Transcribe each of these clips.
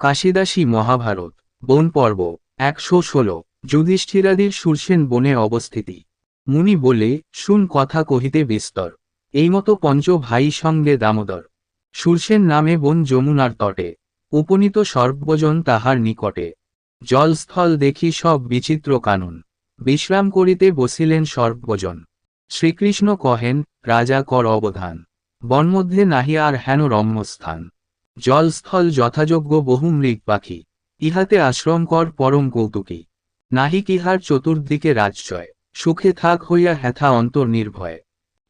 কাশিদাসী মহাভারত, বন পর্ব, একশো ষোলো, যুধিষ্ঠিরাদির সুরসেন বনে অবস্থিতি। মুনি বলে, শুন কথা কহিতে বিস্তর। এই মতো পঞ্চ ভাই সঙ্গে দামোদর। সুরসেন নামে বন যমুনার তটে। উপনীত সর্বজন তাহার নিকটে। জলস্থল দেখি সব বিচিত্র কানুন। বিশ্রাম করিতে বসিলেন সর্বজন। শ্রীকৃষ্ণ কহেন, রাজা কর অবধান। বনমধ্যে নাহি আর হেন রম্যস্থান। জলস্থল যথাযোগ্য বহু মৃগ পাখি। ইহাতে আশ্রম কর পরম কৌতুকী। নাহি কিহার চতুর্দিকে রাজচয় সুখে থাক হইয়া হেথা অন্তর নির্ভয়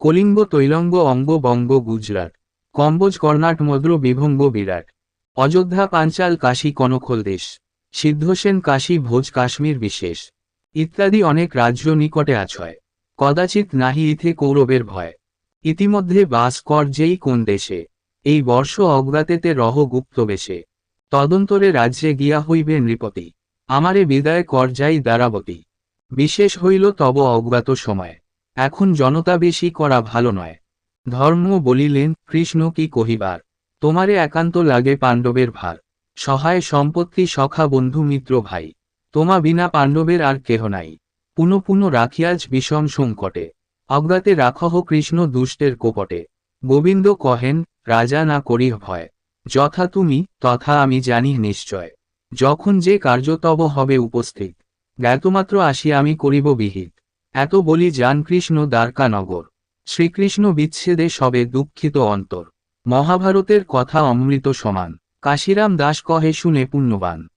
কলিঙ্গ তৈলঙ্গ অঙ্গ বঙ্গ গুজরাট। কম্বোজ কর্ণাট মদ্র বিভঙ্গ বিরাট। অযোধ্যা পাঞ্চাল কাশী কনখল দেশ। সিদ্ধসেন কাশী ভোজ কাশ্মীর বিশেষ। ইত্যাদি অনেক রাজ্য নিকটে আছয়। কদাচিৎ নাহি ইথে কৌরবের ভয়। ইতিমধ্যে বাস কর যেই কোন দেশে। এই বর্ষ অজ্ঞাতেতে রহ গুপ্ত বেশে। তদন্তরে রাজ্যে গিয়া হইবে নৃপতি। আমারে বিদায় কর যাই দ্বারাবতী। বিশেষ হইল তব অজ্ঞাত সময়। এখন জনতা বেশি করা ভালো নয়। ধর্ম বলিলেন, কৃষ্ণ কি কহিবার? তোমারে একান্ত লাগে পাণ্ডবের ভার। সহায় সম্পত্তি, সখা, বন্ধু, মিত্র, ভাই। তোমা বিনা পাণ্ডবের আর কেহ নাই। পুনঃ পুনঃ রাখিয়াজ বিষম সংকটে। অজ্ঞাতে রাখহ কৃষ্ণ দুষ্টের কোপটে। গোবিন্দ কহেন রাজা না করি ভয়। যথা তুমি, তথা আমি জানি নিশ্চয়। যখন যে কার্যতব হবে উপস্থিত, জ্ঞাতমাত্র আসি আমি করিব বিহিত। এত বলি যান কৃষ্ণ দ্বারকা নগর শ্রীকৃষ্ণ বিচ্ছেদে সবে দুঃখিত অন্তর। মহাভারতের কথা অমৃত সমান। কাশিরাম দাস কহে শুনে পুণ্যবান।